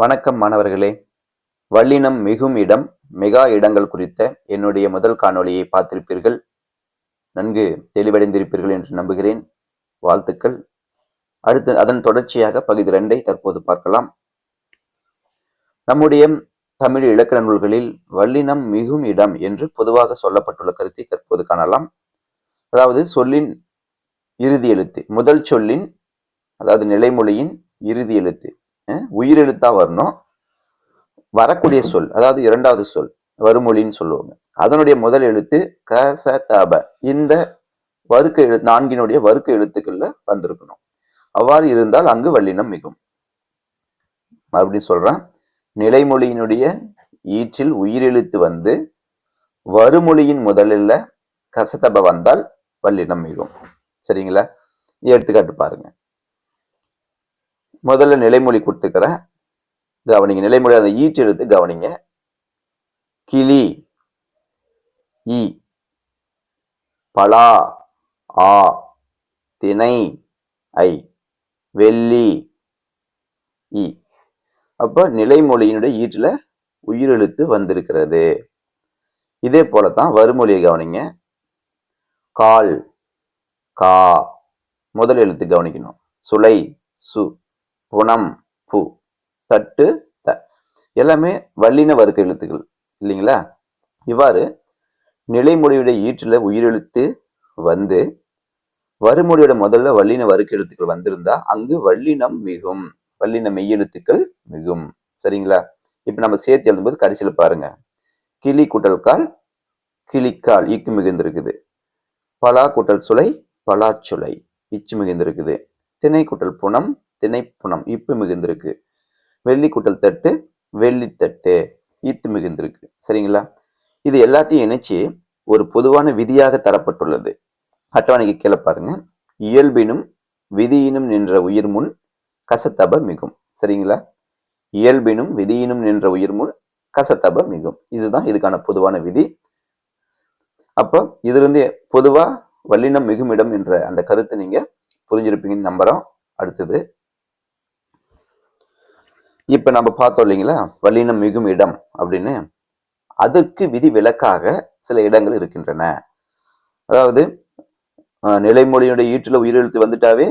வணக்கம் மாணவர்களே. வல்லினம் மிகும் இடம் மெகா இடங்கள் குறித்த என்னுடைய முதல் காணொளியை பார்த்திருப்பீர்கள். நன்கு தெளிவடைந்திருப்பீர்கள் என்று நம்புகிறேன். வாழ்த்துக்கள். அடுத்து அதன் தொடர்ச்சியாக பகுதி ரெண்டை தற்போது பார்க்கலாம். நம்முடைய தமிழ் இலக்கண நூல்களில் வல்லினம் மிகும் இடம் என்று பொதுவாக சொல்லப்பட்டுள்ள கருத்தை தற்போது காணலாம். அதாவது சொல்லின் இறுதி எழுத்து முதல் சொல்லின் அதாவது நிலைமொழியின் இறுதி எழுத்து. உயிரெழுத்தா வரணும். வரக்கூடிய சொல் அதாவது இரண்டாவது சொல் வருமொழின்னு சொல்லுவாங்க. அதனுடைய முதல் எழுத்து க ச த ப. இந்த வறுக்க எழு நான்கினுடைய வறுக்க எழுத்துக்கள்ல வந்திருக்கணும். அவ்வாறு இருந்தால் அங்கு வல்லினம் மிகும். மறுபடியும் சொல்றேன். நிலைமொழியினுடைய ஈற்றில் உயிரெழுத்து வந்து வருமொழியின் முதலில் கசதப வந்தால் வல்லினம் மிகும். சரிங்களா? எடுத்துக்காட்டு பாருங்க. முதல்ல நிலைமொழி கொடுத்துக்கிறேன் கவனிங்க நிலைமொழி அந்த ஈட்டு எடுத்து கவனிங்க. கிளி ஈ. பலா ஆ. திணை ஐ. வெள்ளி இ அப்போ நிலைமொழியினுடைய ஈட்டில் உயிரெழுத்து வந்திருக்கிறது. இதே போலத்தான் வருமொழியை கவனிங்க. கால் கா. முதல் எழுத்து கவனிக்கணும். சுளை சு. புனம் பு. தட்டு த. எல்லாமே வல்லின வர்க்க எழுத்துக்கள் இல்லைங்களா? இவ்வாறு நிலைமொழியுடைய ஈற்றில் உயிரெழுத்து வந்து வறுமொழியோட முதல்ல வல்லின வர்க்க எழுத்துக்கள் வந்திருந்தா அங்கு வல்லினம் மிகும் வல்லின மெய்யெழுத்துக்கள் மிகும். சரிங்களா? இப்போ நம்ம சேர்த்து எழுதும்போது கடைசியில் பாருங்க. கிளி கூட்டல் கால் கிளிக்கால் ஈக்கு மிகுந்திருக்குது. பலா கூட்டல் சுளை பலாச்சுளை இச்சு மிகுந்திருக்குது. திணை கூட்டல் புனம் திணைப்புணம் இப்பு மிகுந்திருக்கு. வெள்ளி கூட்டல் தட்டு வெள்ளித்தட்டு ஈத்து மிகுந்திருக்கு. சரிங்களா? இது எல்லாத்தையும் இணைச்சி ஒரு பொதுவான விதியாக தரப்பட்டுள்ளது. அட்டவணைக்கு கீழே பாருங்க. இயல்பினும் விதியினும் நின்ற உயிர் முன் கசத்தப மிகும். சரிங்களா? இயல்பினும் விதியினும் நின்ற உயிர் முன் கசத்தப மிகும். இதுதான் இதுக்கான பொதுவான விதி. அப்போ இதிலிருந்து பொதுவாக வல்லினம் மிகுமிடம் என்ற அந்த கருத்தை நீங்கள் புரிஞ்சிருப்பீங்கன்னு நம்புறோம். அடுத்தது இப்போ நம்ம பார்த்தோம் இல்லைங்களா? வல்லினம் மிகும் இடம் அப்படின்னு. அதற்கு விதி விலக்காக சில இடங்கள் இருக்கின்றன. அதாவது நிலைமொழியுடைய ஈட்டில் உயிரெழுத்து வந்துட்டாவே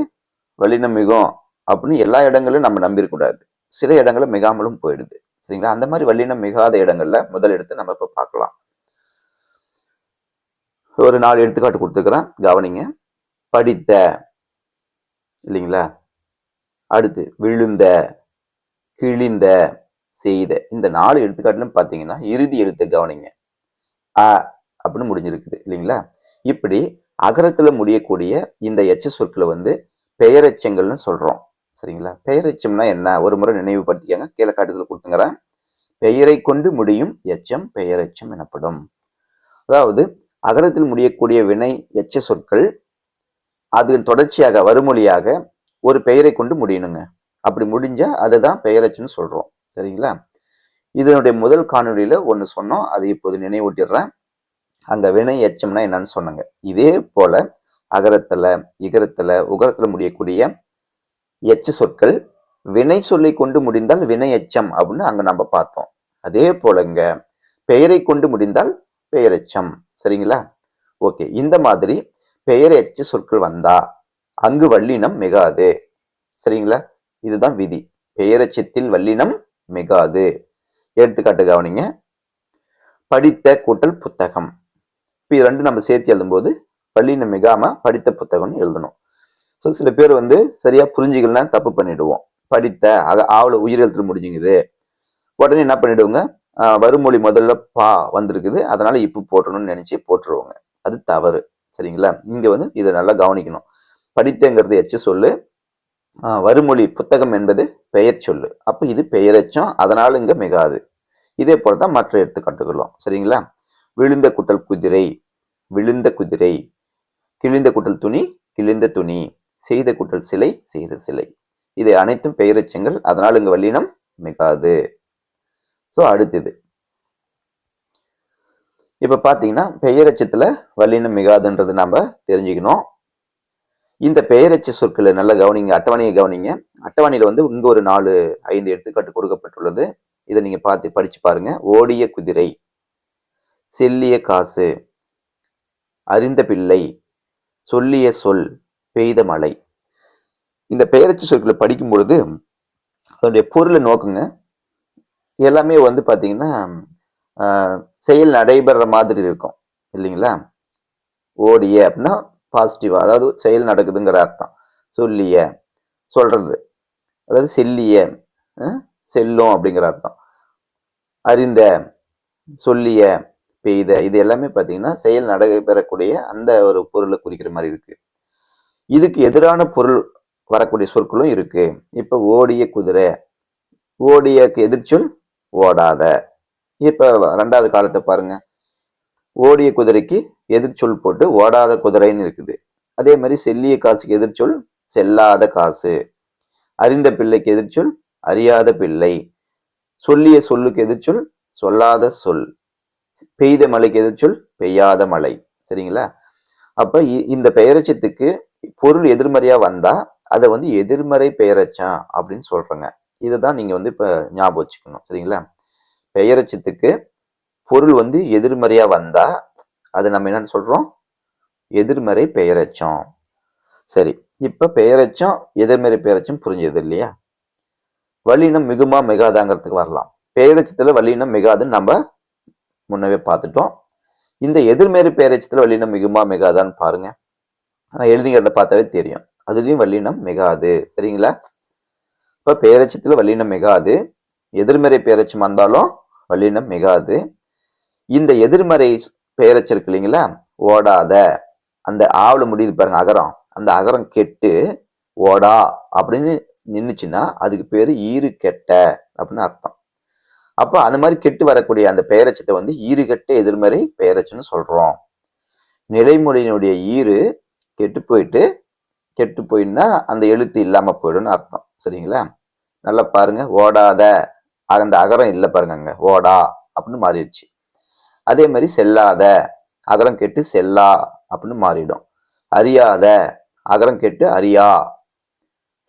வல்லினம் மிகும் அப்படின்னு எல்லா இடங்களும் நம்ம நம்பிடக்கூடாது சில இடங்களை மிகாமலும் போயிடுது. சரிங்களா? அந்த மாதிரி வல்லினம் மிகாத இடங்கள்ல முதல் எடுத்து நம்ம இப்போ பார்க்கலாம். ஒரு நாலு எடுத்துக்காட்டு கொடுத்துக்கிறேன் கவனிங்க. படித்த இல்லைங்களா? அடுத்து விழுந்த கிழிந்த செய்த இந்த நாலு எடுத்துக்காட்டிலும் பார்த்தீங்கன்னா இறுதி எழுத்தை கவனிங்க. அ அப்படின்னு முடிஞ்சிருக்குது இல்லைங்களா? இப்படி அகரத்தில் முடியக்கூடிய இந்த எச்ச சொற்களை வந்து பெயரெச்சங்கள்னு சொல்கிறோம் சரிங்களா? பெயரெச்சம்னா என்ன? ஒரு முறை நினைவுபடுத்திக்கங்க கீழே காட்டுதல் கொடுத்துங்கிறேன் பெயரை கொண்டு முடியும் எச்சம் பெயரெச்சம் எனப்படும். அதாவது அகரத்தில் முடியக்கூடிய வினை எச்ச சொற்கள் அது தொடர்ச்சியாக வருமொழியாக ஒரு பெயரை கொண்டு முடியணுங்க. அப்படி முடிஞ்சால் அதை தான் பெயரச்சுன்னு சொல்கிறோம் சரிங்களா? இதனுடைய முதல் காணொலியில் ஒன்று சொன்னோம். அதை இப்போது நினைவூட்டிடுறேன். அங்கே வினை எச்சம்னா என்னன்னு சொன்னாங்க. இதே போல் அகரத்தில் இகரத்தில் உகரத்தில் முடியக்கூடிய எச்ச சொற்கள் வினை சொல்லை கொண்டு முடிந்தால் வினை எச்சம் அப்படின்னு அங்கே நம்ம பார்த்தோம். அதே போலங்க பெயரை கொண்டு முடிந்தால் பெயரெச்சம் சரிங்களா? ஓகே. இந்த மாதிரி பெயர் எச்ச சொற்கள் வந்தா அங்கு வல்லினம் மிகாது. சரிங்களா? இதுதான் விதி. பெயரச்சத்தில் வல்லினம் மிகாது. எடுத்துக்காட்டு கவனிங்க. படித்த கூட்டல் புத்தகம். இப்போ இது ரெண்டும் நம்ம சேர்த்து எழுதும்போது வல்லினம் மிகாம படித்த புத்தகம்னு எழுதணும். ஸோ சில பேர் வந்து சரியா புரிஞ்சுக்கலாம் தப்பு பண்ணிடுவோம். படித்த அக ஆவல உயிரெழுத்து முடிஞ்சுங்குது. உடனே என்ன பண்ணிடுவோங்க? வருமொழி முதல்ல பா வந்திருக்குது. அதனால இப்போ போட்டணும்னு நினைச்சு போட்டுருவோங்க. அது தவறு. சரிங்களா? இங்க வந்து இதை நல்லா கவனிக்கணும். படித்தங்கிறது எச்சு சொல்லு. வருமொழி புத்தகம் என்பது பெயர் சொல்லு. அப்போ இது பெயரச்சம் அதனால் இங்கே மிகாது. இதே போல தான் மற்ற எடுத்துக்காட்டுகளும். சரிங்களா? விழுந்த குட்டல் குதிரை விழுந்த குதிரை கிழிந்த குட்டல் துணி கிழிந்த துணி செய்த குட்டல் சிலை செய்த சிலை. இது அனைத்தும் பெயரச்சங்கள் அதனால் இங்கே வல்லினம் மிகாது. ஸோ அடுத்தது. இப்போ பார்த்தீங்கன்னா பெயரச்சத்தில் வல்லினம் மிகாதுன்றது நம்ம தெரிஞ்சுக்கணும். இந்த பெயரச்ச சொற்களை நல்லா கவனிங்க அட்டவணையை கவனிங்க. அட்டவணையில் வந்து இங்கே ஒரு நாலு ஐந்து எடுத்துக்காட்டு கொடுக்கப்பட்டுள்ளது. இதை நீங்கள் பார்த்து படித்து பாருங்க. ஓடிய குதிரை செல்லிய காசு அறிந்த பிள்ளை சொல்லிய சொல் பெய்த மழை இந்த பெயரச்ச சொற்களை படிக்கும் பொழுது அதனுடைய பொருளை நோக்குங்க. எல்லாமே வந்து பார்த்தீங்கன்னா செயல் நடைபெற மாதிரி இருக்கும். இல்லைங்களா? ஓடிய அப்படின்னா பாசிட்டிவாக அதாவது செயல் நடக்குதுங்கிற அர்த்தம். சொல்லிய சொல்கிறது அதாவது செல்லிய செல்லும் அப்படிங்கிற அர்த்தம். அறிந்த சொல்லிய பெய்த இது எல்லாமே பார்த்தீங்கன்னா செயல் நடைபெறக்கூடிய அந்த ஒரு பொருளை குறிக்கிற மாதிரி இருக்கு. இதுக்கு எதிரான பொருள் வரக்கூடிய சொற்களும் இருக்கு. இப்போ ஓடிய குதிரை ஓடியக்கு எதிர்ச்சொல் ஓடாத. இப்போ ரெண்டாவது காலத்தை பாருங்க. ஓடிய குதிரைக்கு எதிர்ச்சொல் போட்டு ஓடாத குதிரைன்னு இருக்குது. அதே மாதிரி செல்லிய காசுக்கு எதிர்ச்சொல் செல்லாத காசு. அறிந்த பிள்ளைக்கு எதிர்ச்சொல் அறியாத பிள்ளை. சொல்லிய சொல்லுக்கு எதிர்ச்சொல் சொல்லாத சொல். பெய்த மழைக்கு எதிர்ச்சொல் பெய்யாத மழை. சரிங்களா? அப்ப இ- இந்த பெயரச்சத்துக்கு பொருள் எதிர்மறையா வந்தா அதை வந்து எதிர்மறை பெயரச்சம் அப்படின்னு சொல்றாங்க. இதுதான் நீங்க வந்து இப்ப ஞாபகம் வச்சுக்கணும். சரிங்களா? பெயரச்சத்துக்கு பொருள் வந்து எதிர்மறையாக வந்தால் அது நம்ம என்னன்னு சொல்கிறோம் எதிர்மறை பெயரச்சம். சரி இப்போ பெயரச்சம் எதிர்மறை பெயரச்சம் புரிஞ்சது இல்லையா? வல்லினம் மிகுமா மிகாதாங்கிறதுக்கு வரலாம். பெயரச்சத்தில் வல்லினம் மிகாதுன்னு நம்ம முன்னவே பார்த்துட்டோம். இந்த எதிர்மறை பெயரச்சத்தில் வல்லினம் மிகுமா மிகாதான்னு பாருங்க. ஆனால் எழுதிங்கிறத பார்த்தாவே தெரியும். அதுலேயும் வல்லினம் மிகாது. சரிங்களா? இப்போ பெயரச்சத்துல வல்லினம் மிகாது. எதிர்மறை பெயரச்சம் வந்தாலும் வல்லினம் மிகாது. இந்த எதிர்மறை பெயரச்சம் இருக்கு இல்லைங்களா? ஓடாத. அந்த ஆவல முடியுது பாருங்க அகரம். அந்த அகரம் கெட்டு ஓடா அப்படின்னு நின்றுச்சுன்னா அதுக்கு பேர் ஈறு கெட்ட அப்படின்னு அர்த்தம். அப்போ அந்த மாதிரி கெட்டு வரக்கூடிய அந்த பெயரச்சத்தை வந்து ஈறு கெட்ட எதிர்மறை பெயரச்சுன்னு சொல்கிறோம் நிலைமொழியினுடைய ஈறு கெட்டு போயிட்டு கெட்டு போயின்னா அந்த எழுத்து இல்லாமல் போயிடும்னு அர்த்தம். சரிங்களா? நல்லா பாருங்க. ஓடாத. அந்த அகரம் இல்லை பாருங்க அங்கே ஓடா அப்படின்னு மாறிடுச்சு. அதே மாதிரி செல்லாத அகரம் கெட்டு செல்லா அப்படின்னு மாறிடும். அறியாத அகரம் கெட்டு அறியா.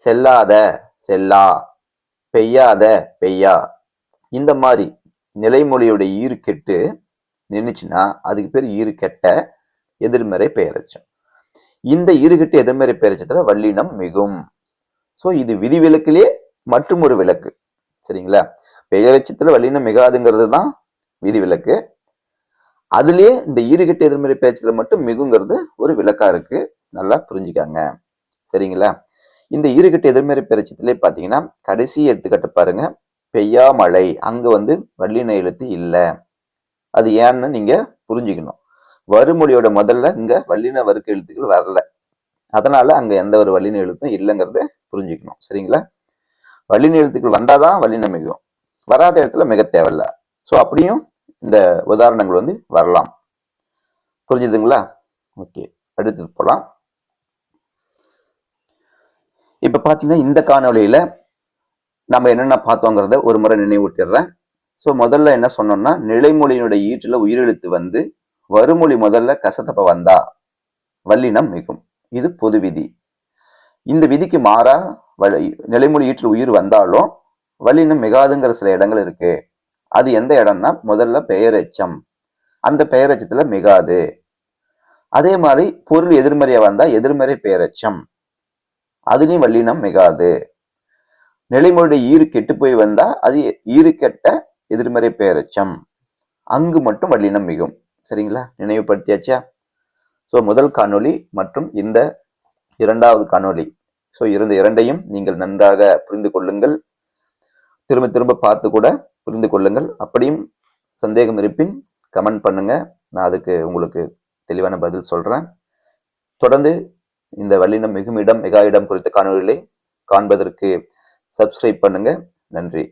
செல்லாத செல்லா. பெய்யாத பெய்யா. இந்த மாதிரி நிலைமொழியோட ஈறு கெட்டு நின்றுச்சுன்னா அதுக்கு பேர் ஈறு கெட்ட எதிர்மறை பெயரச்சம் இந்த ஈறுகெட்டு எதிர்மறை பெயரச்சத்தில் வல்லினம் மிகும். ஸோ இது விதிவிலக்கிலே மற்றும் ஒரு விளக்கு சரிங்களா? பெயரச்சத்துல வல்லினம் மிகாதுங்கிறது தான் விதிவிலக்கு. அதுலேயே இந்த ஈடுகட்டு எதிர்மறை பெயரச்சத்துல மட்டும் மிகுங்கிறது ஒரு விளக்கா இருக்கு. நல்லா புரிஞ்சுக்காங்க. சரிங்களா? இந்த ஈடுகட்டு எதிர்மறை பேச்சத்திலே பாத்தீங்கன்னா கடைசி எடுத்துக்காட்டு பாருங்க. பெய்யா மழை. அங்க வந்து வள்ளின எழுத்து இல்லை. அது ஏன்னு நீங்க புரிஞ்சுக்கணும். வறுமொழியோட முதல்ல இங்க வல்லின வர்க்க எழுத்துக்கள் வரல. அதனால அங்க எந்த ஒரு வல்லின எழுத்தும் இல்லைங்கிறத புரிஞ்சுக்கணும். சரிங்களா? வல்லின எழுத்துக்கள் வந்தாதான் வல்லின மிகும். வராத இடத்துல மிக தேவையில்ல. ஸோ அப்படியும் இந்த உதாரணங்கள் வந்து வரலாம். புரிஞ்சுதுங்களா? ஓகே அடுத்து போகலாம் இப்போ பார்த்தீங்கன்னா இந்த காணொலியில் நம்ம என்னென்ன பார்த்தோங்கிறத ஒரு முறை நினைவூட்டிடுறேன். ஸோ முதல்ல என்ன சொன்னோம்னா நிலைமொழியினுடைய ஈற்றில் உயிரெழுத்து வந்து வறுமொழி முதல்ல கசத்தப்ப வந்தா வல்லினம் மிகும். இது பொது விதி. இந்த விதிக்கு மாறா வல நிலைமொழி ஈற்றில் உயிர் வந்தாலும் வல்லினம் மிகாதுங்கிற சில இடங்கள் இருக்குது அது எந்த இடம்னா முதல்ல பெயரெச்சம். அந்த பெயரெச்சத்துல மிகாது. அதே மாதிரி பொருள் எதிர்மறையா வந்தா எதிர்மறை பெயரெச்சம். அதுலேயும் வல்லினம் மிகாது. நிலைமொழியுடைய ஈறு கெட்டு போய் வந்தா அது ஈறு கெட்ட எதிர்மறை பெயரெச்சம். அங்கு மட்டும் வல்லினம் மிகும். சரிங்களா? நினைவுபடுத்தியாச்சா? ஸோ முதல் காணொளி மற்றும் இந்த இரண்டாவது காணொளி. ஸோ இருந்த இரண்டையும் நீங்கள் நன்றாக புரிந்து கொள்ளுங்கள். திரும்ப திரும்ப பார்த்து கூட புரிந்து கொள்ளுங்கள். அப்படியும் சந்தேகம் இருப்பின் கமெண்ட் பண்ணுங்க. நான் அதுக்கு உங்களுக்கு தெளிவான பதில் சொல்றேன். தொடர்ந்து இந்த வல்லினம் மிகுமிடம் மிகா இடம் குறித்த காணொலிகளை காண்பதற்கு சப்ஸ்கிரைப் பண்ணுங்க. நன்றி.